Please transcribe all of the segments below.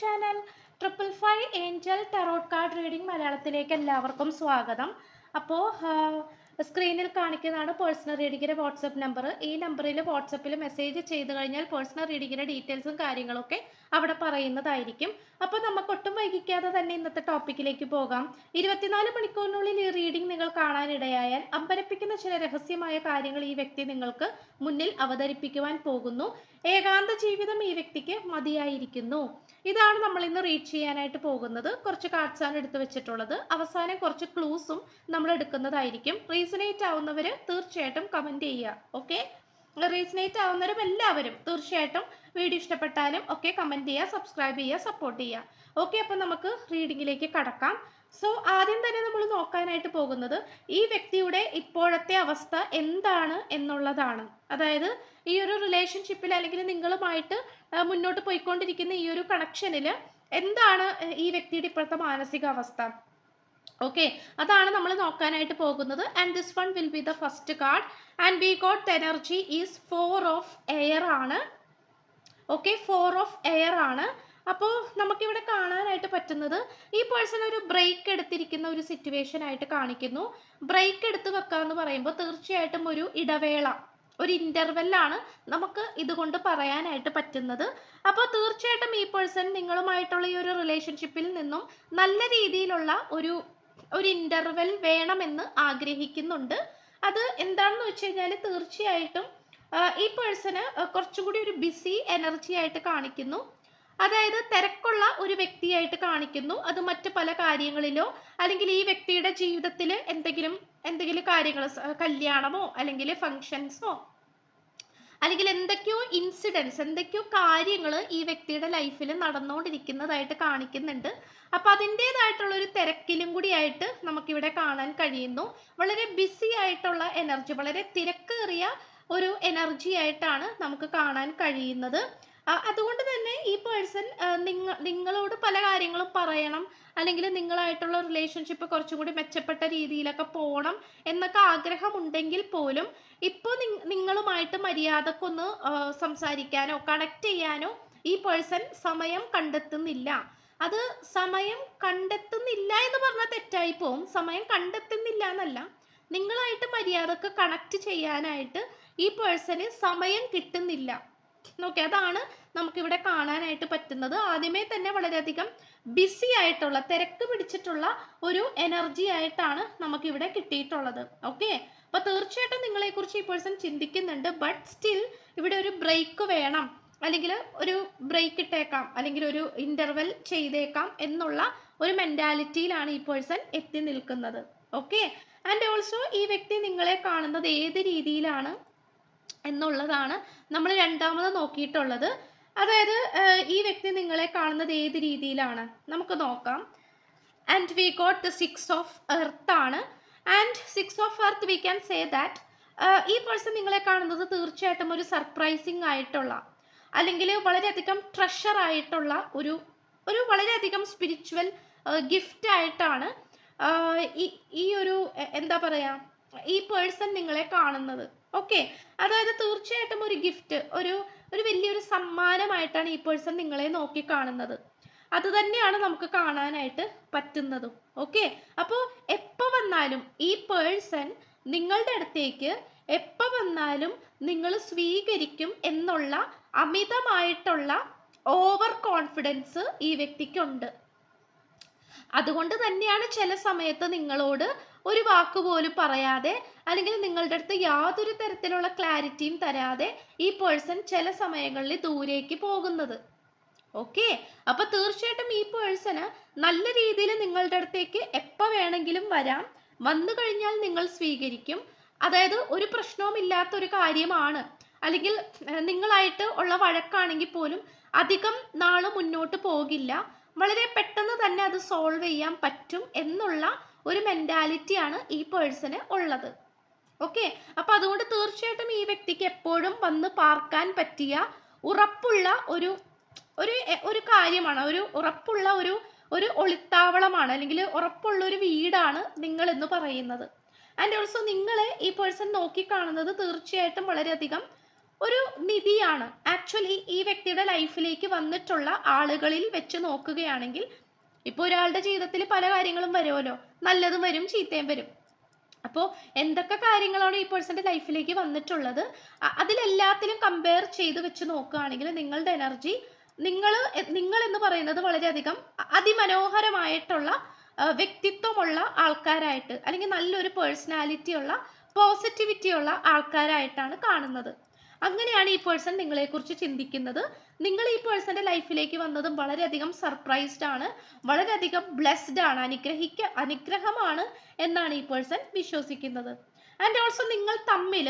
Channel triple five angel tarot card reading മലയാളത്തിലേക്ക് എല്ലാവർക്കും സ്വാഗതം. അപ്പോൾ സ്ക്രീനിൽ കാണിക്കുന്നതാണ് പേഴ്സണൽ റീഡിങ്ങിന്റെ വാട്സപ്പ് നമ്പർ ഈ നമ്പറിൽ വാട്സപ്പിൽ മെസ്സേജ് ചെയ്ത് കഴിഞ്ഞാൽ പേഴ്സണൽ റീഡിങ്ങിന്റെ ഡീറ്റെയിൽസും കാര്യങ്ങളൊക്കെ അവിടെ പറയുന്നതായിരിക്കും. അപ്പോൾ നമുക്ക് ഒട്ടും വൈകിക്കാതെ തന്നെ ഇന്നത്തെ ടോപ്പിക്കിലേക്ക് പോകാം. ഇരുപത്തിനാല് മണിക്കൂറിനുള്ളിൽ ഈ റീഡിംഗ് നിങ്ങൾ കാണാനിടയായാൽ അമ്പരപ്പിക്കുന്ന ചില രഹസ്യമായ കാര്യങ്ങൾ ഈ വ്യക്തി നിങ്ങൾക്ക് മുന്നിൽ അവതരിപ്പിക്കുവാൻ പോകുന്നു. ഏകാന്ത ജീവിതം ഈ വ്യക്തിക്ക് മതിയായിരിക്കുന്നു. ഇതാണ് നമ്മൾ ഇന്ന് റീച്ച് ചെയ്യാനായിട്ട് പോകുന്നത്. കുറച്ച് കാർഡ്സാണ് എടുത്തു വെച്ചിട്ടുള്ളത്. അവസാനം കുറച്ച് ക്ലൂസും നമ്മൾ എടുക്കുന്നതായിരിക്കും. റീസണേറ്റ് ആവുന്നവർ തീർച്ചയായിട്ടും കമന്റ് ചെയ്യുക. ഓക്കെ റീസണേറ്റ് ആവുന്നവരും എല്ലാവരും തീർച്ചയായിട്ടും വീഡിയോ ഇഷ്ടപ്പെട്ടാലും ഒക്കെ കമന്റ് ചെയ്യുക സബ്സ്ക്രൈബ് ചെയ്യുക സപ്പോർട്ട് ചെയ്യുക. ഓക്കെ അപ്പം നമുക്ക് റീഡിങ്ങിലേക്ക് കടക്കാം. സോ ആദ്യം തന്നെ നമ്മൾ നോക്കാനായിട്ട് പോകുന്നത് ഈ വ്യക്തിയുടെ ഇപ്പോഴത്തെ അവസ്ഥ എന്താണ് എന്നുള്ളതാണ്. അതായത് ഈ ഒരു റിലേഷൻഷിപ്പിൽ അല്ലെങ്കിൽ നിങ്ങളുമായിട്ട് മുന്നോട്ട് പോയിക്കൊണ്ടിരിക്കുന്ന ഈ ഒരു കണക്ഷനിൽ എന്താണ് ഈ വ്യക്തിയുടെ ഇപ്പോഴത്തെ മാനസികാവസ്ഥ ഓക്കെ അതാണ് നമ്മൾ നോക്കാനായിട്ട് പോകുന്നത്. And this one will be the first card and we got energy is four of air ആണ്. ഓക്കെ ഫോർ ഓഫ് എയർ ആണ്. അപ്പോൾ നമുക്കിവിടെ കാണാനായിട്ട് പറ്റുന്നത് ഈ പേഴ്സൺ ഒരു ബ്രേക്ക് എടുത്തിരിക്കുന്ന ഒരു സിറ്റുവേഷൻ ആയിട്ട് കാണിക്കുന്നു. ബ്രേക്ക് എടുത്ത് വെക്കാന്ന് പറയുമ്പോൾ തീർച്ചയായിട്ടും ഒരു ഇടവേള ഒരു ഇന്റർവെല്ലാണ് നമുക്ക് ഇതുകൊണ്ട് പറയാനായിട്ട് പറ്റുന്നത്. അപ്പോൾ തീർച്ചയായിട്ടും ഈ പേഴ്സൺ നിങ്ങളുമായിട്ടുള്ള ഈ ഒരു റിലേഷൻഷിപ്പിൽ നിന്നും നല്ല രീതിയിലുള്ള ഒരു ഒരു ഇന്റർവെൽ വേണമെന്ന് ആഗ്രഹിക്കുന്നുണ്ട്. അത് എന്താണെന്ന് വെച്ച് കഴിഞ്ഞാൽ തീർച്ചയായിട്ടും ഈ പേഴ്സണ് കുറച്ചും കൂടി ഒരു ബിസി എനർജി ആയിട്ട് കാണിക്കുന്നു. അതായത് തിരക്കുള്ള ഒരു വ്യക്തിയായിട്ട് കാണിക്കുന്നു. അത് മറ്റു പല കാര്യങ്ങളിലോ അല്ലെങ്കിൽ ഈ വ്യക്തിയുടെ ജീവിതത്തിൽ എന്തെങ്കിലും എന്തെങ്കിലും കാര്യങ്ങൾ കല്യാണമോ അല്ലെങ്കിൽ ഫങ്ഷൻസോ അല്ലെങ്കിൽ എന്തൊക്കെയോ ഇൻസിഡൻസ് എന്തൊക്കെയോ കാര്യങ്ങൾ ഈ വ്യക്തിയുടെ ലൈഫിൽ നടന്നുകൊണ്ടിരിക്കുന്നതായിട്ട് കാണിക്കുന്നുണ്ട്. അപ്പോൾ അതിന്റേതായിട്ടുള്ള ഒരു തിരക്കിലും കൂടിയായിട്ട് നമുക്കിവിടെ കാണാൻ കഴിയുന്നു. വളരെ ബിസി ആയിട്ടുള്ള എനർജി വളരെ തിരക്കേറിയ ഒരു എനർജി ആയിട്ടാണ് നമുക്ക് കാണാൻ കഴിയുന്നത്. അതുകൊണ്ട് തന്നെ ഈ പേഴ്സൺ നിങ്ങ നിങ്ങളോട് പല കാര്യങ്ങളും പറയണം. അല്ലെങ്കിൽ നിങ്ങളായിട്ടുള്ള റിലേഷൻഷിപ്പ് കുറച്ചും കൂടി മെച്ചപ്പെട്ട രീതിയിലൊക്കെ പോകണം എന്നൊക്കെ ആഗ്രഹമുണ്ടെങ്കിൽ പോലും ഇപ്പോൾ നിങ്ങളുമായിട്ട് മര്യാദക്കൊന്ന് സംസാരിക്കാനോ കണക്ട് ചെയ്യാനോ ഈ പേഴ്സൺ സമയം കണ്ടെത്തുന്നില്ല. അത് സമയം കണ്ടെത്തുന്നില്ല എന്ന് പറഞ്ഞാൽ തെറ്റായി പോവും. സമയം കണ്ടെത്തുന്നില്ല എന്നല്ല. നിങ്ങളായിട്ട് മര്യാദയ്ക്ക് കണക്ട് ചെയ്യാനായിട്ട് ഈ പേഴ്സന് സമയം കിട്ടുന്നില്ല. ഓക്കെ അതാണ് നമുക്കിവിടെ കാണാനായിട്ട് പറ്റുന്നത് ആദ്യമേ തന്നെ വളരെയധികം ബിസി ആയിട്ടുള്ള തിരക്ക് പിടിച്ചിട്ടുള്ള ഒരു എനർജി ആയിട്ടാണ് നമുക്കിവിടെ കിട്ടിയിട്ടുള്ളത്. ഓക്കെ അപ്പോൾ തീർച്ചയായിട്ടും നിങ്ങളെക്കുറിച്ച് ഈ പേഴ്സൺ ചിന്തിക്കുന്നുണ്ട് ബട്ട് സ്റ്റിൽ ഇവിടെ ഒരു ബ്രേക്ക് വേണം. അല്ലെങ്കിൽ ഒരു ബ്രേക്ക് ഇട്ടേക്കാം അല്ലെങ്കിൽ ഒരു ഇന്റർവെൽ ചെയ്തേക്കാം എന്നുള്ള ഒരു മെന്റാലിറ്റിയിലാണ് ഈ പേഴ്സൺ എത്തി നിൽക്കുന്നത്. ഓക്കെ ആൻഡ് ഓൾസോ ഈ വ്യക്തി നിങ്ങളെ കാണുന്നത് ഏത് രീതിയിലാണ് എന്നുള്ളതാണ് നമ്മൾ രണ്ടാമത് നോക്കിയിട്ടുള്ളത്. അതായത് ഈ വ്യക്തി നിങ്ങളെ കാണുന്നത് ഏത് രീതിയിലാണ്? നമുക്ക് നോക്കാം. And we got the six of earth ആണ്. And six of earth we can say that ഈ പേഴ്സൺ നിങ്ങളെ കാണുന്നത് തീർച്ചയായിട്ടും ഒരു സർപ്രൈസിങ് ആയിട്ടുള്ള അല്ലെങ്കിൽ വളരെയധികം ട്രഷർ ആയിട്ടുള്ള ഒരു ഒരു വളരെയധികം സ്പിരിച്വൽ ഗിഫ്റ്റ് ആയിട്ടാണ് ഈ ഒരു എന്താ പറയാ ഈ പേഴ്സൺ നിങ്ങളെ കാണുന്നത്. ഓക്കെ അതായത് തീർച്ചയായിട്ടും ഒരു ഗിഫ്റ്റ് ഒരു ഒരു വലിയൊരു സമ്മാനമായിട്ടാണ് ഈ പേഴ്സൺ നിങ്ങളെ നോക്കി കാണുന്നത്. അത് തന്നെയാണ് നമുക്ക് കാണാനായിട്ട് പറ്റുന്നതും. ഓക്കെ അപ്പോൾ എപ്പോൾ വന്നാലും ഈ പേഴ്സൺ നിങ്ങളുടെ അടുത്തേക്ക് എപ്പോൾ വന്നാലും നിങ്ങൾ സ്വീകരിക്കും എന്നുള്ള അമിതമായിട്ടുള്ള ഓവർ കോൺഫിഡൻസ് ഈ വ്യക്തിക്കുണ്ട്. അതുകൊണ്ട് തന്നെയാണ് ചില സമയത്ത് നിങ്ങളോട് ഒരു വാക്ക് പോലും പറയാതെ അല്ലെങ്കിൽ നിങ്ങളുടെ അടുത്ത് യാതൊരു തരത്തിലുള്ള ക്ലാരിറ്റിയും തരാതെ ഈ പേഴ്സൺ ചില സമയങ്ങളിൽ ദൂരേക്ക് പോകുന്നത്. ഓക്കെ അപ്പൊ തീർച്ചയായിട്ടും ഈ പേഴ്സണ് നല്ല രീതിയിൽ നിങ്ങളുടെ അടുത്തേക്ക് എപ്പോൾ വേണമെങ്കിലും വരാം. വന്നു കഴിഞ്ഞാൽ നിങ്ങൾ സ്വീകരിക്കും. അതായത് ഒരു പ്രശ്നവും ഇല്ലാത്ത ഒരു കാര്യമാണ്. അല്ലെങ്കിൽ നിങ്ങളായിട്ട് ഉള്ള വഴക്കാണെങ്കിൽ പോലും അധികം നാൾ മുന്നോട്ട് പോകില്ല. വളരെ പെട്ടെന്ന് തന്നെ അത് സോൾവ് ചെയ്യാൻ പറ്റും എന്നുള്ള ഒരു മെന്റാലിറ്റിയാണ് ഈ പേഴ്സന് ഉള്ളത്. ഓക്കെ അപ്പൊ അതുകൊണ്ട് തീർച്ചയായിട്ടും ഈ വ്യക്തിക്ക് എപ്പോഴും വന്ന് പാർക്കാൻ പറ്റിയ ഉറപ്പുള്ള ഒരു ഒരു ഒരു കാര്യമാണ്. ഒരു ഉറപ്പുള്ള ഒരു ഒരു ഒളിത്താവളമാണ് അല്ലെങ്കിൽ ഉറപ്പുള്ള ഒരു വീടാണ് നിങ്ങൾ എന്ന് പറയുന്നത്. ആൻഡ് ഓൾസോ നിങ്ങളെ ഈ പേഴ്സൺ നോക്കിക്കാണുന്നത് തീർച്ചയായിട്ടും വളരെയധികം ഒരു നിധിയാണ്. ആക്ച്വലി ഈ വ്യക്തിയുടെ ലൈഫിലേക്ക് വന്നിട്ടുള്ള ആളുകളിൽ വെച്ച് നോക്കുകയാണെങ്കിൽ ഇപ്പോൾ ഒരാളുടെ ജീവിതത്തിൽ പല കാര്യങ്ങളും വരുമല്ലോ നല്ലതും വരും ചീത്തയും വരും. അപ്പോൾ എന്തൊക്കെ കാര്യങ്ങളാണ് ഈ പേഴ്സന്റെ ലൈഫിലേക്ക് വന്നിട്ടുള്ളത്? അതിലെല്ലാത്തിലും കമ്പയർ ചെയ്ത് വെച്ച് നോക്കുകയാണെങ്കിൽ നിങ്ങളുടെ എനർജി നിങ്ങൾ നിങ്ങൾ എന്ന് പറയുന്നത് വളരെയധികം അതിമനോഹരമായിട്ടുള്ള വ്യക്തിത്വമുള്ള ആൾക്കാരായിട്ട് അല്ലെങ്കിൽ നല്ലൊരു പേഴ്സണാലിറ്റി ഉള്ള പോസിറ്റിവിറ്റി ഉള്ള ആൾക്കാരായിട്ടാണ് കാണുന്നത്. അങ്ങനെയാണ് ഈ പേഴ്സൺ നിങ്ങളെക്കുറിച്ച് ചിന്തിക്കുന്നത്. നിങ്ങൾ ഈ പേഴ്സന്റെ ലൈഫിലേക്ക് വന്നതും വളരെയധികം സർപ്രൈസ്ഡ് ആണ്. വളരെയധികം ബ്ലെസ്ഡ് ആണ്. അനുഗ്രഹിക്ക അനുഗ്രഹമാണ് എന്നാണ് ഈ പേഴ്സൺ വിശ്വസിക്കുന്നത്. ആൻഡ് ഓൾസോ നിങ്ങൾ തമ്മിൽ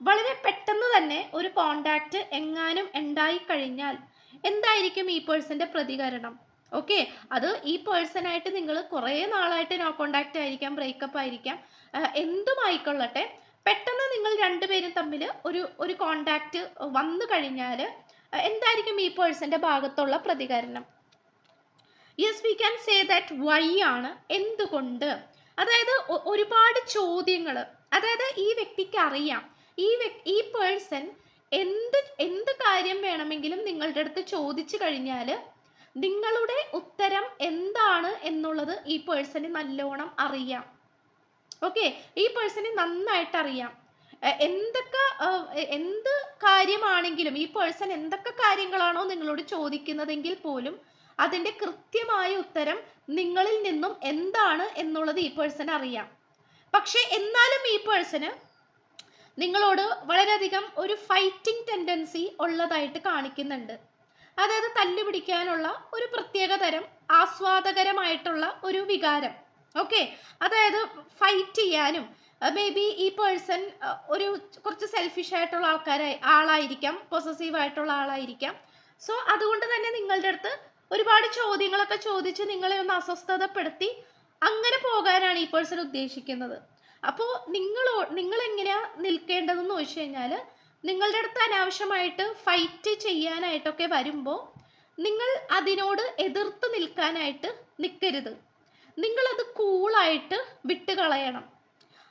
വളരെ പെട്ടെന്ന് തന്നെ ഒരു കോണ്ടാക്ട് എങ്ങാനും ഉണ്ടായി കഴിഞ്ഞാൽ എന്തായിരിക്കും ഈ പേഴ്സന്റെ പ്രതികരണം? ഓക്കെ അത് ഈ പേഴ്സണായിട്ട് നിങ്ങൾ കുറേ നാളായിട്ട് നോ കോണ്ടാക്റ്റ് ആയിരിക്കാം ബ്രേക്കപ്പ് ആയിരിക്കാം. ആഹ് എന്തും ആയിക്കൊള്ളട്ടെ പെട്ടെന്ന് നിങ്ങൾ രണ്ടുപേരും തമ്മിൽ ഒരു ഒരു കോണ്ടാക്ട് വന്നു കഴിഞ്ഞാൽ എന്തായിരിക്കും ഈ പേഴ്സന്റെ ഭാഗത്തുള്ള പ്രതികരണം? Yes we can say that why ആണ്. എന്തുകൊണ്ട്? അതായത് ഒരുപാട് ചോദ്യങ്ങൾ അതായത് ഈ വ്യക്തിക്ക് അറിയാം. ഈ ഈ പേഴ്സൺ എന്ത് എന്ത് കാര്യം വേണമെങ്കിലും നിങ്ങളുടെ അടുത്ത് ചോദിച്ചു കഴിഞ്ഞാൽ നിങ്ങളുടെ ഉത്തരം എന്താണ് എന്നുള്ളത് ഈ പേഴ്സന് നല്ലോണം അറിയാം. ഓക്കെ ഈ പേഴ്സണെ നന്നായിട്ട് അറിയാം. എന്തൊക്കെ എന്ത് കാര്യമാണെങ്കിലും ഈ പേഴ്സൺ എന്തൊക്കെ കാര്യങ്ങളാണോ നിങ്ങളോട് ചോദിക്കുന്നതെങ്കിൽ പോലും അതിന്റെ കൃത്യമായ ഉത്തരം നിങ്ങളിൽ നിന്നും എന്താണ് എന്നുള്ളത് ഈ പേഴ്സൺ അറിയാം. പക്ഷെ എന്നാലും ഈ പേഴ്സണ് നിങ്ങളോട് വളരെയധികം ഒരു ഫൈറ്റിംഗ് ടെൻഡൻസി ഉള്ളതായിട്ട് കാണിക്കുന്നുണ്ട്. അതായത് തല്ലുപിടിക്കാനുള്ള ഒരു പ്രത്യേക തരം ആസ്വാദകരമായിട്ടുള്ള ഒരു വികാരം. ഓക്കെ അതായത് ഫൈറ്റ് ചെയ്യാനും മേ ബി ഈ പേഴ്സൺ ഒരു കുറച്ച് സെൽഫിഷ് ആയിട്ടുള്ള ആൾക്കാരായി ആളായിരിക്കാം പൊസസീവ് ആയിട്ടുള്ള ആളായിരിക്കാം. സോ അതുകൊണ്ട് തന്നെ നിങ്ങളുടെ അടുത്ത് ഒരുപാട് ചോദ്യങ്ങളൊക്കെ ചോദിച്ച് നിങ്ങളെ ഒന്ന് അസ്വസ്ഥതപ്പെടുത്തി അങ്ങനെ പോകാനാണ് ഈ പേഴ്സൺ ഉദ്ദേശിക്കുന്നത്. അപ്പോൾ നിങ്ങളോ നിങ്ങൾ എങ്ങനെയാ നിൽക്കേണ്ടതെന്ന് ചോദിച്ചു കഴിഞ്ഞാൽ നിങ്ങളുടെ അടുത്ത് അനാവശ്യമായിട്ട് ഫൈറ്റ് ചെയ്യാനായിട്ടൊക്കെ വരുമ്പോൾ നിങ്ങൾ അതിനോട് എതിർത്ത് നിൽക്കാനായിട്ട് നിൽക്കരുത് നിങ്ങളത് കൂളായിട്ട് വിട്ട് കളയണം.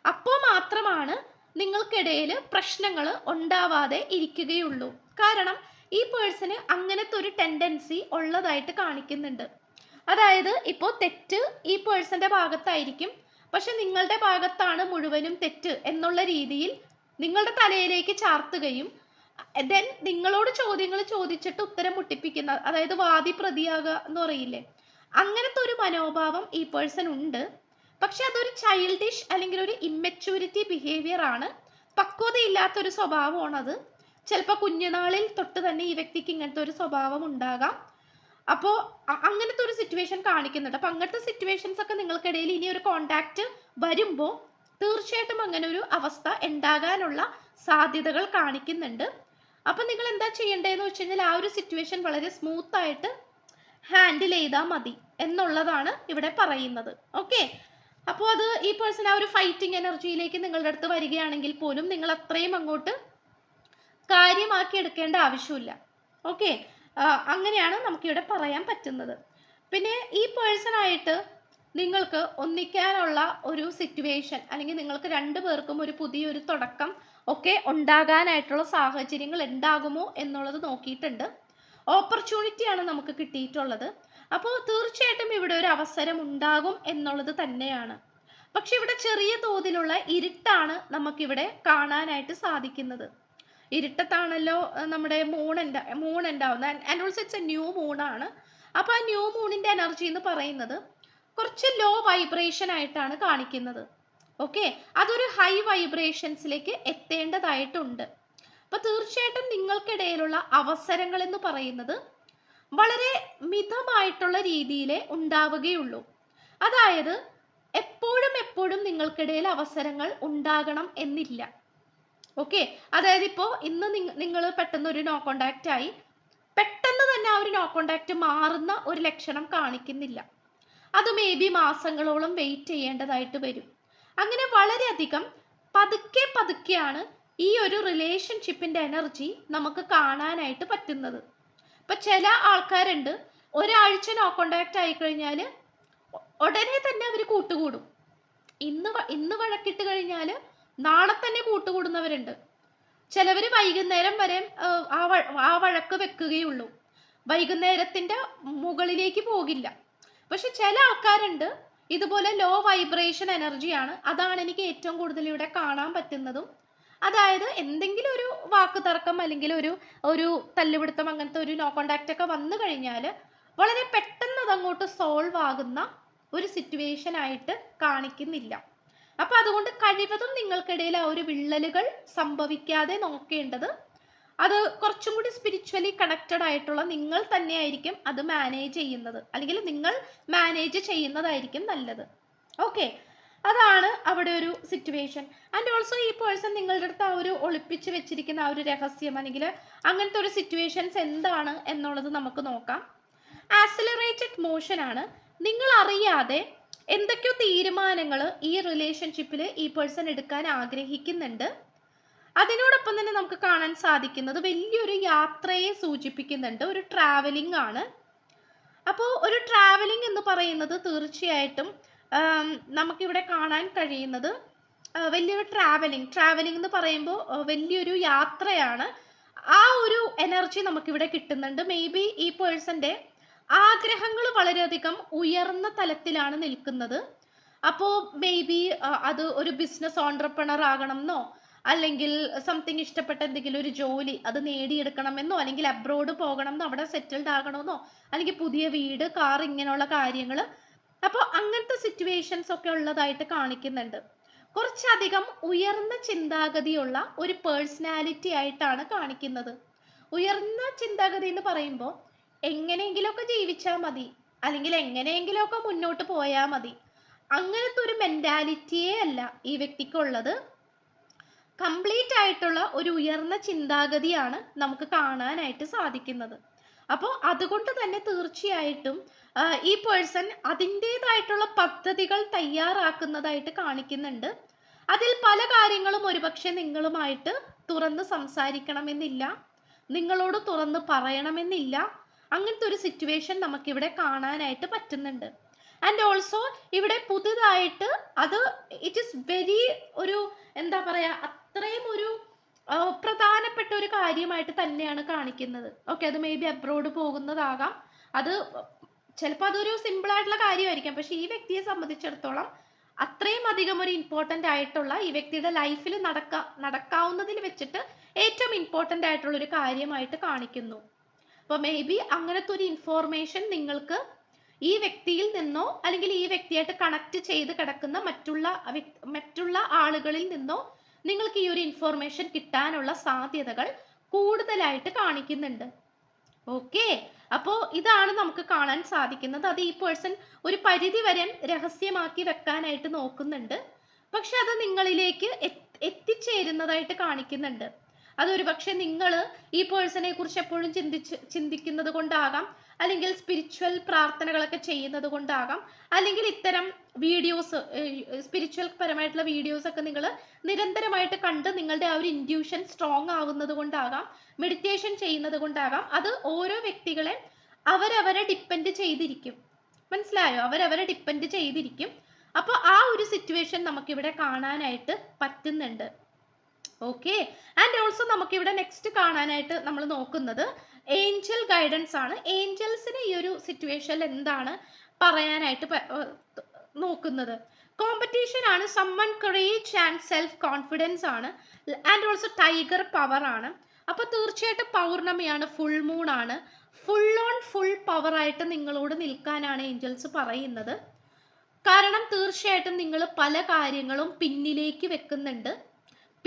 അപ്പോൾ മാത്രമാണ് നിങ്ങൾക്കിടയിൽ പ്രശ്നങ്ങൾ ഉണ്ടാവാതെ ഇരിക്കുകയുള്ളൂ. കാരണം ഈ പേഴ്സണ് അങ്ങനത്തെ ഒരു ടെൻഡൻസി ഉള്ളതായിട്ട് കാണിക്കുന്നുണ്ട്. അതായത് ഇപ്പോൾ തെറ്റ് ഈ പേഴ്സന്റെ ഭാഗത്തായിരിക്കും. പക്ഷെ നിങ്ങളുടെ ഭാഗത്താണ് മുഴുവനും തെറ്റ് എന്നുള്ള രീതിയിൽ നിങ്ങളുടെ തലയിലേക്ക് ചാർത്തുകയും ദെൻ നിങ്ങളോട് ചോദ്യങ്ങൾ ചോദിച്ചിട്ട് ഉത്തരം മുട്ടിപ്പിക്കുന്ന അതായത് വാദി പ്രതിയാകുക എന്ന് പറയില്ലേ? അങ്ങനത്തെ ഒരു മനോഭാവം ഈ പേഴ്സൺ ഉണ്ട്. പക്ഷെ അതൊരു ചൈൽഡിഷ് അല്ലെങ്കിൽ ഒരു ഇമ്മച്യൂരിറ്റി ബിഹേവിയർ ആണ്. പക്വതയില്ലാത്തൊരു സ്വഭാവമാണത്. ചിലപ്പോൾ കുഞ്ഞുനാളിൽ തൊട്ട് തന്നെ ഈ വ്യക്തിക്ക് ഇങ്ങനത്തെ ഒരു സ്വഭാവം ഉണ്ടാകാം. അപ്പോൾ അങ്ങനത്തെ ഒരു സിറ്റുവേഷൻ കാണിക്കുന്നുണ്ട്. അപ്പം അങ്ങനത്തെ സിറ്റുവേഷൻസ് ഒക്കെ നിങ്ങൾക്കിടയിൽ ഇനി ഒരു കോണ്ടാക്ട് വരുമ്പോൾ തീർച്ചയായിട്ടും അങ്ങനെ ഒരു അവസ്ഥ ഉണ്ടാകാനുള്ള സാധ്യതകൾ കാണിക്കുന്നുണ്ട്. അപ്പം നിങ്ങൾ എന്താ ചെയ്യേണ്ടതെന്ന് വെച്ച് കഴിഞ്ഞാൽ ആ ഒരു സിറ്റുവേഷൻ വളരെ സ്മൂത്ത് ആയിട്ട് ഹാൻഡിൽ ചെയ്താൽ മതി എന്നുള്ളതാണ് ഇവിടെ പറയുന്നത്. ഓക്കെ അപ്പോൾ അത് ഈ പേഴ്സൺ ആ ഒരു ഫൈറ്റിംഗ് എനർജിയിലേക്ക് നിങ്ങളുടെ അടുത്ത് വരികയാണെങ്കിൽ പോലും നിങ്ങൾ അത്രയും അങ്ങോട്ട് കാര്യമാക്കി എടുക്കേണ്ട ആവശ്യമില്ല. ഓക്കെ അങ്ങനെയാണ് നമുക്കിവിടെ പറയാൻ പറ്റുന്നത്. പിന്നെ ഈ പേഴ്സണായിട്ട് നിങ്ങൾക്ക് ഒന്നിക്കാനുള്ള ഒരു സിറ്റുവേഷൻ അല്ലെങ്കിൽ നിങ്ങൾക്ക് രണ്ടു പേർക്കും ഒരു പുതിയൊരു തുടക്കം ഒക്കെ ഉണ്ടാകാനായിട്ടുള്ള സാഹചര്യങ്ങൾ ഉണ്ടാകുമോ എന്നുള്ളത് നോക്കിയിട്ടുണ്ട്. ഓപ്പർച്യൂണിറ്റിയാണ് നമുക്ക് കിട്ടിയിട്ടുള്ളത്. അപ്പോൾ തീർച്ചയായിട്ടും ഇവിടെ ഒരു അവസരം ഉണ്ടാകും എന്നുള്ളത് തന്നെയാണ്. പക്ഷെ ഇവിടെ ചെറിയ തോതിലുള്ള ഇരുട്ടാണ് നമുക്കിവിടെ കാണാനായിട്ട് സാധിക്കുന്നത്. ഇരുട്ടത്താണല്ലോ നമ്മുടെ മൂൺ ഉണ്ടാ മൂൺ ഉണ്ടാവുന്നത്. ആൻഡ് ഇറ്റ്സ് എ ന്യൂ മൂണാണ് അപ്പോൾ ആ ന്യൂ മൂണിന്റെ എനർജി എന്ന് പറയുന്നത് കുറച്ച് ലോ വൈബ്രേഷൻ ആയിട്ടാണ് കാണിക്കുന്നത്. ഓക്കെ അതൊരു ഹൈ വൈബ്രേഷൻസിലേക്ക് എത്തേണ്ടതായിട്ടുണ്ട്. അപ്പോൾ തീർച്ചയായിട്ടും നിങ്ങൾക്കിടയിലുള്ള അവസരങ്ങൾ എന്ന് പറയുന്നത് വളരെ മിതമായിട്ടുള്ള രീതിയിലേ ഉണ്ടാവുകയുള്ളൂ. അതായത് എപ്പോഴും എപ്പോഴും നിങ്ങൾക്കിടയിൽ അവസരങ്ങൾ ഉണ്ടാകണം എന്നില്ല. ഓക്കെ? അതായത് ഇപ്പോ ഇന്ന് നിങ്ങൾ പെട്ടെന്ന് ഒരു നോ കോണ്ടാക്റ്റ് ആയി. പെട്ടെന്ന് തന്നെ ആ ഒരു നോ കോണ്ടാക്റ്റ് മാറുന്ന ഒരു ലക്ഷണം കാണിക്കുന്നില്ല. അത് മേ ബി മാസങ്ങളോളം വെയിറ്റ് ചെയ്യേണ്ടതായിട്ട് വരും. അങ്ങനെ വളരെയധികം പതുക്കെ പതുക്കെയാണ് ഈ ഒരു റിലേഷൻഷിപ്പിന്റെ എനർജി നമുക്ക് കാണാനായിട്ട് പറ്റുന്നത്. ഇപ്പൊ ചില ആൾക്കാരുണ്ട് ഒരാഴ്ച നോ കോണ്ടാക്ട് ആയി കഴിഞ്ഞാൽ ഉടനെ തന്നെ അവർ കൂട്ടുകൂടും. ഇന്ന് ഇന്ന് വഴക്കിട്ട് കഴിഞ്ഞാൽ നാളെ തന്നെ കൂട്ടുകൂടുന്നവരുണ്ട്. ചിലവർ വൈകുന്നേരം വരെ ആ വഴക്ക് വെക്കുകയുള്ളൂ. വൈകുന്നേരത്തിന്റെ മുകളിലേക്ക് പോകില്ല. പക്ഷെ ചില ആൾക്കാരുണ്ട് ഇതുപോലെ ലോ വൈബ്രേഷൻ എനർജിയാണ് അതാണ് എനിക്ക് ഏറ്റവും കൂടുതൽ ഇവിടെ കാണാൻ പറ്റുന്നതും അതായത് എന്തെങ്കിലും ഒരു വാക്ക് തർക്കം അല്ലെങ്കിൽ ഒരു ഒരു തല്ലുപിടുത്തം അങ്ങനത്തെ ഒരു നോ കോണ്ടാക്റ്റ് ഒക്കെ വന്നു കഴിഞ്ഞാൽ വളരെ പെട്ടെന്ന് അതങ്ങോട്ട് സോൾവ് ആകുന്ന ഒരു സിറ്റുവേഷൻ ആയിട്ട് കാണിക്കുന്നില്ല. അപ്പൊ അതുകൊണ്ട് കഴിവതും നിങ്ങൾക്കിടയിൽ ആ ഒരു വിള്ളലുകൾ സംഭവിക്കാതെ നോക്കേണ്ടത് അത് കുറച്ചും കൂടി സ്പിരിച്വലി കണക്റ്റഡ് ആയിട്ടുള്ള നിങ്ങൾ തന്നെയായിരിക്കും അത് മാനേജ് ചെയ്യുന്നത്. അല്ലെങ്കിൽ നിങ്ങൾ മാനേജ് ചെയ്യുന്നതായിരിക്കും നല്ലത്. ഓക്കെ അതാണ് അവിടെ ഒരു സിറ്റുവേഷൻ ആൻഡ് ഓൾസോ ഈ പേഴ്സൺ നിങ്ങളുടെ അടുത്ത് ആ ഒരു ഒളിപ്പിച്ച് വെച്ചിരിക്കുന്ന ആ ഒരു രഹസ്യം അല്ലെങ്കിൽ അങ്ങനത്തെ ഒരു സിറ്റുവേഷൻസ് എന്താണ് എന്നുള്ളത് നമുക്ക് നോക്കാം. ആക്സിലറേറ്റഡ് മോഷൻ ആണ്. നിങ്ങൾ അറിയാതെ എന്തൊക്കെയോ തീരുമാനങ്ങൾ ഈ റിലേഷൻഷിപ്പിൽ ഈ പേഴ്സൺ എടുക്കാൻ ആഗ്രഹിക്കുന്നുണ്ട്. അതിനോടൊപ്പം തന്നെ നമുക്ക് കാണാൻ സാധിക്കുന്നത് വലിയൊരു യാത്രയെ സൂചിപ്പിക്കുന്നുണ്ട്. ഒരു ട്രാവലിംഗ് ആണ്. അപ്പോൾ ഒരു ട്രാവലിംഗ് എന്ന് പറയുന്നത് തീർച്ചയായിട്ടും നമുക്കിവിടെ കാണാൻ കഴിയുന്നത് വലിയൊരു ട്രാവലിംഗ് ട്രാവലിംഗ് എന്ന് പറയുമ്പോൾ വലിയൊരു യാത്രയാണ്. ആ ഒരു എനർജി നമുക്കിവിടെ കിട്ടുന്നുണ്ട്. മേ ബി ഈ പേഴ്സന്റെ ആഗ്രഹങ്ങൾ വളരെയധികം ഉയർന്ന തലത്തിലാണ് നിൽക്കുന്നത്. അപ്പോൾ മേ ബി അത് ഒരു ബിസിനസ് ഓൺടർപ്രണർ ആകണം എന്നോ അല്ലെങ്കിൽ സംതിങ് ഇഷ്ടപ്പെട്ട എന്തെങ്കിലും ഒരു ജോലി അത് നേടിയെടുക്കണമെന്നോ അല്ലെങ്കിൽ അബ്രോഡ് പോകണം എന്നോ അവിടെ സെറ്റിൽഡ് ആകണമെന്നോ അല്ലെങ്കിൽ പുതിയ വീട് കാർ ഇങ്ങനെയുള്ള കാര്യങ്ങൾ അപ്പോൾ അങ്ങനത്തെ സിറ്റുവേഷൻസ് ഒക്കെ ഉള്ളതായിട്ട് കാണിക്കുന്നുണ്ട്. കുറച്ചധികം ഉയർന്ന ചിന്താഗതിയുള്ള ഒരു പേഴ്സണാലിറ്റി ആയിട്ടാണ് കാണിക്കുന്നത്. ഉയർന്ന ചിന്താഗതി എന്ന് പറയുമ്പോൾ എങ്ങനെയെങ്കിലുമൊക്കെ ജീവിച്ചാൽ മതി. അല്ലെങ്കിൽ എങ്ങനെയെങ്കിലുമൊക്കെ മുന്നോട്ട് പോയാൽ മതി. അങ്ങനത്തെ ഒരു മെന്റാലിറ്റിയേ അല്ല ഈ വ്യക്തിക്കുള്ളത് കംപ്ലീറ്റ് ആയിട്ടുള്ള ഒരു ഉയർന്ന ചിന്താഗതിയാണ് നമുക്ക് കാണാനായിട്ട് സാധിക്കുന്നത്. അപ്പോൾ അതുകൊണ്ട് തന്നെ തീർച്ചയായിട്ടും ഈ പേഴ്സൺ അതിന്റേതായിട്ടുള്ള പദ്ധതികൾ തയ്യാറാക്കുന്നതായിട്ട് കാണിക്കുന്നുണ്ട്. അതിൽ പല കാര്യങ്ങളും ഒരുപക്ഷെ നിങ്ങളുമായിട്ട് തുറന്ന് സംസാരിക്കണമെന്നില്ല നിങ്ങളോട് തുറന്ന് പറയണമെന്നില്ല. അങ്ങനത്തെ ഒരു സിറ്റുവേഷൻ നമുക്കിവിടെ കാണാനായിട്ട് പറ്റുന്നുണ്ട്. ആൻഡ് ഓൾസോ ഇവിടെ പുതുതായിട്ട് അത് ഇറ്റ് ഈസ് വെരി ഒരു എന്താ പറയാ അത്രയും ഒരു പ്രധാനപ്പെട്ട ഒരു കാര്യമായിട്ട് തന്നെയാണ് കാണിക്കുന്നത്. ഓക്കെ അത് മേ ബി അബ്രോഡ് പോകുന്നതാകാം. അത് ചിലപ്പോൾ അതൊരു സിമ്പിൾ ആയിട്ടുള്ള കാര്യമായിരിക്കാം. പക്ഷെ ഈ വ്യക്തിയെ സംബന്ധിച്ചിടത്തോളം അത്രയും അധികം ഒരു ഇമ്പോർട്ടന്റ് ആയിട്ടുള്ള ഈ വ്യക്തിയുടെ ലൈഫിൽ നടക്ക നടക്കാവുന്നതിൽ വെച്ചിട്ട് ഏറ്റവും ഇമ്പോർട്ടന്റ് ആയിട്ടുള്ള ഒരു കാര്യമായിട്ട് കാണിക്കുന്നു. അപ്പോൾ മേ ബി അങ്ങനത്തെ ഒരു ഇൻഫോർമേഷൻ നിങ്ങൾക്ക് ഈ വ്യക്തിയിൽ നിന്നോ അല്ലെങ്കിൽ ഈ വ്യക്തിയായിട്ട് കണക്ട് ചെയ്ത് കിടക്കുന്ന മറ്റുള്ള മറ്റുള്ള ആളുകളിൽ നിന്നോ നിങ്ങൾക്ക് ഈ ഒരു ഇൻഫോർമേഷൻ കിട്ടാനുള്ള സാധ്യതകൾ കൂടുതലായിട്ട് കാണിക്കുന്നുണ്ട്. ഓക്കെ അപ്പോൾ ഇതാണ് നമുക്ക് കാണാൻ സാധിക്കുന്നത്. അത് ഈ പേഴ്സൺ ഒരു പരിധി വരെ രഹസ്യമാക്കി വെക്കാനായിട്ട് നോക്കുന്നുണ്ട്. പക്ഷെ അത് നിങ്ങളിലേക്ക് എത്ത്- എത്തിച്ചേരുന്നതായിട്ട് കാണിക്കുന്നുണ്ട്. അതൊരു പക്ഷെ നിങ്ങൾ ഈ പേഴ്സണെ കുറിച്ച് എപ്പോഴും ചിന്തിച്ച് ചിന്തിക്കുന്നത് കൊണ്ടാകാം. അല്ലെങ്കിൽ സ്പിരിച്വൽ പ്രാർത്ഥനകളൊക്കെ ചെയ്യുന്നത് കൊണ്ടാകാം. അല്ലെങ്കിൽ ഇത്തരം വീഡിയോസ് സ്പിരിച്വൽ പരമായിട്ടുള്ള വീഡിയോസ് ഒക്കെ നിങ്ങൾ നിരന്തരമായിട്ട് കണ്ട് നിങ്ങളുടെ ആ ഒരു ഇൻഡ്യൂഷൻ സ്ട്രോങ് ആവുന്നത് കൊണ്ടാകാം. മെഡിറ്റേഷൻ ചെയ്യുന്നത് കൊണ്ടാകാം. അത് ഓരോ വ്യക്തികളെ അവരവരെ ഡിപ്പെൻഡ് ചെയ്തിരിക്കും. മനസ്സിലായോ? അവരവരെ ഡിപ്പെൻഡ് ചെയ്തിരിക്കും. അപ്പോൾ ആ ഒരു സിറ്റുവേഷൻ നമുക്കിവിടെ കാണാനായിട്ട് പറ്റുന്നുണ്ട്. ഓക്കെ ആൻഡ് ഓൾസോ നമുക്ക് ഇവിടെ നെക്സ്റ്റ് കാണാനായിട്ട് നമ്മൾ നോക്കുന്നത് ഏഞ്ചൽ ഗൈഡൻസ് ആണ്. ഏഞ്ചൽസിന് ഈ ഒരു സിറ്റുവേഷനിൽ എന്താണ് പറയാനായിട്ട് നോക്കുന്നത്? കോമ്പറ്റീഷൻ ആണ്. Summon courage and self confidence ആണ്. ആൻഡ് ഓൾസോ ടൈഗർ പവർ ആണ്. അപ്പോൾ തീർച്ചയായിട്ടും പൗർണമിയാണ്. ഫുൾ മൂൺ ആണ്. ഫുൾ ഓൺ ഫുൾ പവർ ആയിട്ട് നിങ്ങളോട് നിൽക്കാനാണ് ഏഞ്ചൽസ് പറയുന്നത്. കാരണം തീർച്ചയായിട്ടും നിങ്ങൾ പല കാര്യങ്ങളും പിന്നിലേക്ക് വെക്കുന്നുണ്ട്.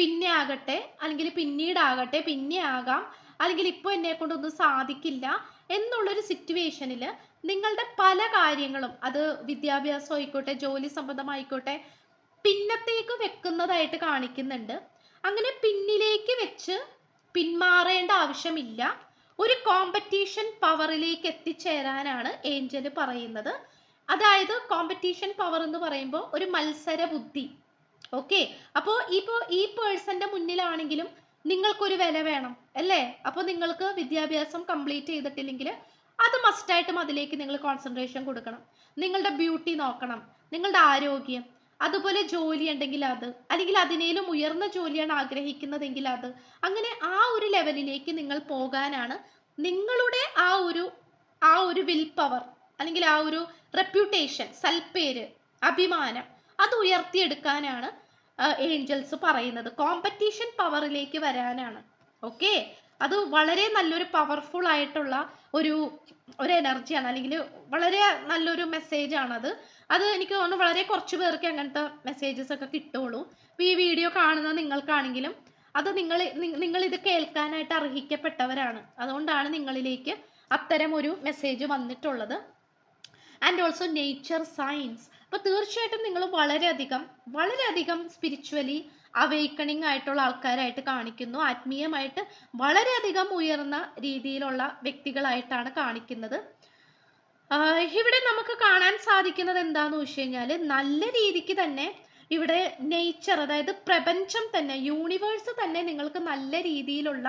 പിന്നെ ആകട്ടെ അല്ലെങ്കിൽ പിന്നീടാകട്ടെ പിന്നെ ആകാം അല്ലെങ്കിൽ ഇപ്പോൾ എന്നെ കൊണ്ടൊന്നും സാധിക്കില്ല എന്നുള്ളൊരു സിറ്റുവേഷനിൽ നിങ്ങളുടെ പല കാര്യങ്ങളും അത് വിദ്യാഭ്യാസം ആയിക്കോട്ടെ ജോലി സംബന്ധമായിക്കോട്ടെ പിന്നത്തേക്ക് വെക്കുന്നതായിട്ട് കാണിക്കുന്നുണ്ട്. അങ്ങനെ പിന്നിലേക്ക് വെച്ച് പിന്മാറേണ്ട ആവശ്യമില്ല. ഒരു കോമ്പറ്റീഷൻ പവറിലേക്ക് എത്തിച്ചേരാനാണ് ഏഞ്ചൽ പറയുന്നത്. അതായത് കോമ്പറ്റീഷൻ പവർ എന്ന് പറയുമ്പോൾ ഒരു മത്സര ബുദ്ധി ഓക്കെ അപ്പോ ഇപ്പോ ഈ പേഴ്സന്റെ മുന്നിലാണെങ്കിലും നിങ്ങൾക്കൊരു വില വേണം അല്ലേ? അപ്പോൾ നിങ്ങൾക്ക് വിദ്യാഭ്യാസം കംപ്ലീറ്റ് ചെയ്തിട്ടില്ലെങ്കിൽ അത് മസ്റ്റായിട്ടും അതിലേക്ക് നിങ്ങൾ കോൺസെൻട്രേഷൻ കൊടുക്കണം. നിങ്ങളുടെ ബ്യൂട്ടി നോക്കണം നിങ്ങളുടെ ആരോഗ്യം അതുപോലെ ജോലി ഉണ്ടെങ്കിൽ അത് അല്ലെങ്കിൽ അതിനേലും ഉയർന്ന ജോലിയാണ് ആഗ്രഹിക്കുന്നതെങ്കിൽ അത്. അങ്ങനെ ആ ഒരു ലെവലിലേക്ക് നിങ്ങൾ പോകാനാണ് നിങ്ങളുടെ ആ ഒരു ആ ഒരു വിൽ പവർ അല്ലെങ്കിൽ ആ ഒരു റെപ്യൂട്ടേഷൻ സൽപ്പേര് അഭിമാനം അത് ഉയർത്തിയെടുക്കാനാണ് ഏഞ്ചൽസ് പറയുന്നത് കോമ്പറ്റീഷൻ പവറിലേക്ക് വരാനാണ്. ഓക്കെ അത് വളരെ നല്ലൊരു പവർഫുൾ ആയിട്ടുള്ള ഒരു ഒരു എനർജിയാണ് അല്ലെങ്കിൽ വളരെ നല്ലൊരു മെസ്സേജ് ആണത് അത്. എനിക്ക് തോന്നുന്നു വളരെ കുറച്ച് പേർക്ക് അങ്ങനത്തെ മെസ്സേജസ് ഒക്കെ കിട്ടുള്ളൂ അപ്പോൾ ഈ വീഡിയോ കാണുന്ന നിങ്ങൾക്കാണെങ്കിലും അത് നിങ്ങൾ നിങ്ങൾ ഇത് കേൾക്കാനായിട്ട് അർഹിക്കപ്പെട്ടവരാണ്. അതുകൊണ്ടാണ് നിങ്ങളിലേക്ക് അത്തരം ഒരു മെസ്സേജ് വന്നിട്ടുള്ളത്. ആൻഡ് ഓൾസോ നേച്ചർ സയൻസ് അപ്പോൾ തീർച്ചയായിട്ടും നിങ്ങൾ വളരെയധികം വളരെയധികം സ്പിരിച്വലി അവേക്കണിങ് ആയിട്ടുള്ള ആൾക്കാരായിട്ട് കാണിക്കുന്നു. ആത്മീയമായിട്ട് വളരെയധികം ഉയർന്ന രീതിയിലുള്ള വ്യക്തികളായിട്ടാണ് കാണിക്കുന്നത്. ഇവിടെ നമുക്ക് കാണാൻ സാധിക്കുന്നത് എന്താന്ന് വെച്ച് കഴിഞ്ഞാൽ നല്ല രീതിക്ക് തന്നെ ഇവിടെ നേച്ചർ അതായത് പ്രപഞ്ചം തന്നെ യൂണിവേഴ്സ് തന്നെ നിങ്ങൾക്ക് നല്ല രീതിയിലുള്ള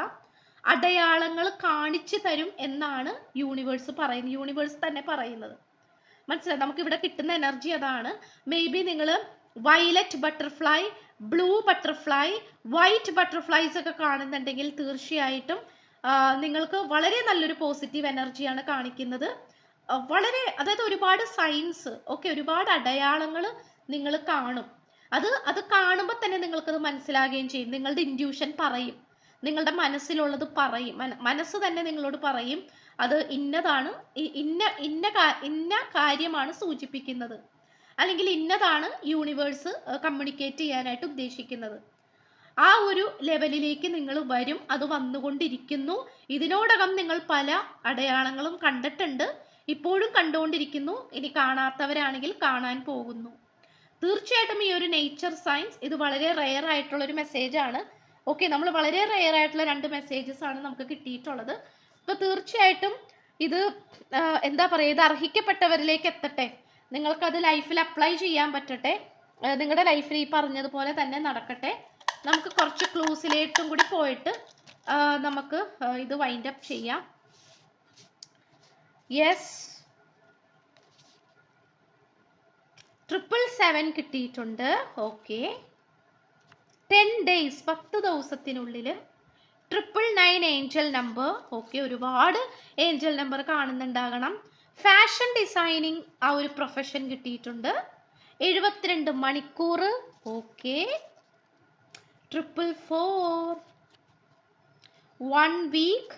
അടയാളങ്ങൾ കാണിച്ചു തരും എന്നാണ് യൂണിവേഴ്സ് പറയുന്നത്. യൂണിവേഴ്സ് തന്നെ പറയുന്നത്. മനസ്സിലായി? നമുക്ക് ഇവിടെ കിട്ടുന്ന എനർജി അതാണ്. മേ ബി നിങ്ങൾ violet butterfly blue butterfly white butterflies ഒക്കെ കാണുന്നുണ്ടെങ്കിൽ തീർച്ചയായിട്ടും നിങ്ങൾക്ക് വളരെ നല്ലൊരു പോസിറ്റീവ് എനർജിയാണ് കാണിക്കുന്നത്. വളരെ അതായത് ഒരുപാട് സൈൻസ് ഒക്കെ ഒരുപാട് അടയാളങ്ങൾ നിങ്ങൾ കാണും. അത് അത് കാണുമ്പോൾ തന്നെ നിങ്ങൾക്കത് മനസ്സിലാകുകയും ചെയ്യും. നിങ്ങളുടെ ഇൻഡ്യൂഷൻ പറയും. നിങ്ങളുടെ മനസ്സിലുള്ളത് പറയും. മനസ്സ് തന്നെ നിങ്ങളോട് പറയും. അത് ഇന്നതാണ് ഇന്ന ഇന്ന ഇന്ന കാര്യമാണ് സൂചിപ്പിക്കുന്നത്. അല്ലെങ്കിൽ ഇന്നതാണ് യൂണിവേഴ്സ് കമ്മ്യൂണിക്കേറ്റ് ചെയ്യാനായിട്ട് ഉദ്ദേശിക്കുന്നത്. ആ ഒരു ലെവലിലേക്ക് നിങ്ങൾ വരും അത് വന്നുകൊണ്ടിരിക്കുന്നു. ഇതിനോടകം നിങ്ങൾ പല അടയാളങ്ങളും കണ്ടിട്ടുണ്ട്. ഇപ്പോഴും കണ്ടുകൊണ്ടിരിക്കുന്നു. ഇനി കാണാത്തവരാണെങ്കിൽ കാണാൻ പോകുന്നു. തീർച്ചയായിട്ടും ഈ ഒരു നേച്ചർ സയൻസ് ഇത് വളരെ റെയർ ആയിട്ടുള്ള ഒരു മെസ്സേജ് ആണ്. ഓക്കെ നമ്മൾ വളരെ റെയർ ആയിട്ടുള്ള രണ്ട് മെസ്സേജസ് ആണ് നമുക്ക് കിട്ടിയിട്ടുള്ളത്. അപ്പോൾ തീർച്ചയായിട്ടും ഇത് എന്താ പറയുക ഇത് അർഹിക്കപ്പെട്ടവരിലേക്ക് എത്തട്ടെ. നിങ്ങൾക്ക് അത് ലൈഫിൽ അപ്ലൈ ചെയ്യാൻ പറ്റട്ടെ. നിങ്ങളുടെ ലൈഫിൽ ഈ പറഞ്ഞതുപോലെ തന്നെ നടക്കട്ടെ. നമുക്ക് കുറച്ച് ക്ലൂസിലേട്ടും കൂടി പോയിട്ട് നമുക്ക് ഇത് വൈൻഡ് അപ്പ് ചെയ്യാം. യെസ് ട്രിപ്പിൾ സെവൻ കിട്ടിയിട്ടുണ്ട്. ഓക്കെ ടെൻ ഡേയ്സ് പത്ത് ദിവസത്തിനുള്ളിൽ triple nine angel number okay ഒരുപാട് ഏഞ്ചൽ നമ്പർ കാണുന്നുണ്ടാകണം. ഫാഷൻ ഡിസൈനിങ് ആ ഒരു പ്രൊഫഷൻ കിട്ടിയിട്ടുണ്ട്. എഴുപത്തിരണ്ട് മണിക്കൂർ okay triple four one week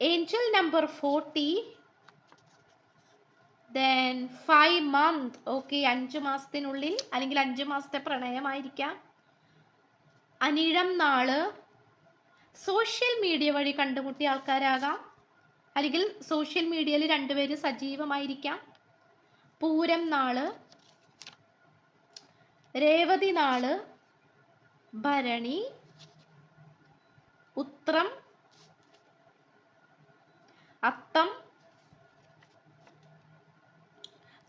angel number forty then five month okay അഞ്ച് മാസത്തിനുള്ളിൽ അല്ലെങ്കിൽ അഞ്ച് മാസത്തെ പ്രണയമായിരിക്കാം. അനിഴം നാൾ. സോഷ്യൽ മീഡിയ വഴി കണ്ടുമുട്ടിയ ആൾക്കാരാകാം. അല്ലെങ്കിൽ സോഷ്യൽ മീഡിയയിൽ രണ്ടുപേരും സജീവമായിരിക്കാം. പൂരം നാൾ രേവതി നാൾ ഭരണി ഉത്രം അത്തം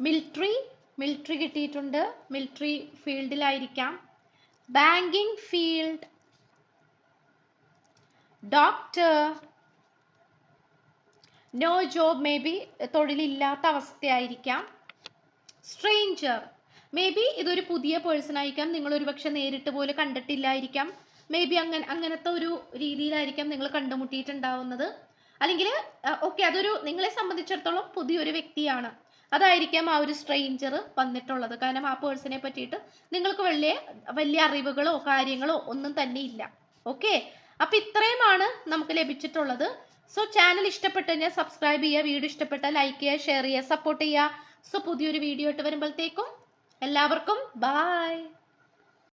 മിലിറ്ററി മിലിറ്ററി കിട്ടിയിട്ടുണ്ട്. Military ഫീൽഡിലായിരിക്കാം. Banking field doctor no job may be തൊഴിലില്ലാത്ത അവസ്ഥയായിരിക്കാം. സ്ട്രേഞ്ചർ മേ ബി ഇതൊരു പുതിയ പേഴ്സൺ ആയിരിക്കാം. നിങ്ങൾ ഒരുപക്ഷെ നേരിട്ട് പോലെ കണ്ടിട്ടില്ലായിരിക്കാം. മേ ബി അങ്ങനെ അങ്ങനത്തെ ഒരു രീതിയിലായിരിക്കാം നിങ്ങൾ കണ്ടുമുട്ടിയിട്ടുണ്ടാവുന്നത്. അല്ലെങ്കിൽ ഓക്കെ അതൊരു നിങ്ങളെ സംബന്ധിച്ചിടത്തോളം പുതിയൊരു വ്യക്തിയാണ്. അതായിരിക്കാം ആ ഒരു സ്ട്രെയിഞ്ചർ വന്നിട്ടുള്ളത്. കാരണം ആ പേഴ്സണെ പറ്റിയിട്ട് നിങ്ങൾക്ക് വലിയ വലിയ അറിവുകളോ കാര്യങ്ങളോ ഒന്നും തന്നെ ഇല്ല. ഓക്കെ അപ്പൊ ഇത്രയുമാണ് നമുക്ക് ലഭിച്ചിട്ടുള്ളത്. സോ ചാനൽ ഇഷ്ടപ്പെട്ട് കഴിഞ്ഞാൽ സബ്സ്ക്രൈബ് ചെയ്യുക വീഡിയോ ഇഷ്ടപ്പെട്ടാൽ ലൈക്ക് ചെയ്യുക ഷെയർ ചെയ്യുക സപ്പോർട്ട് ചെയ്യുക. സോ പുതിയൊരു വീഡിയോ ഇട്ട് വരുമ്പോഴത്തേക്കും എല്ലാവർക്കും ബായ്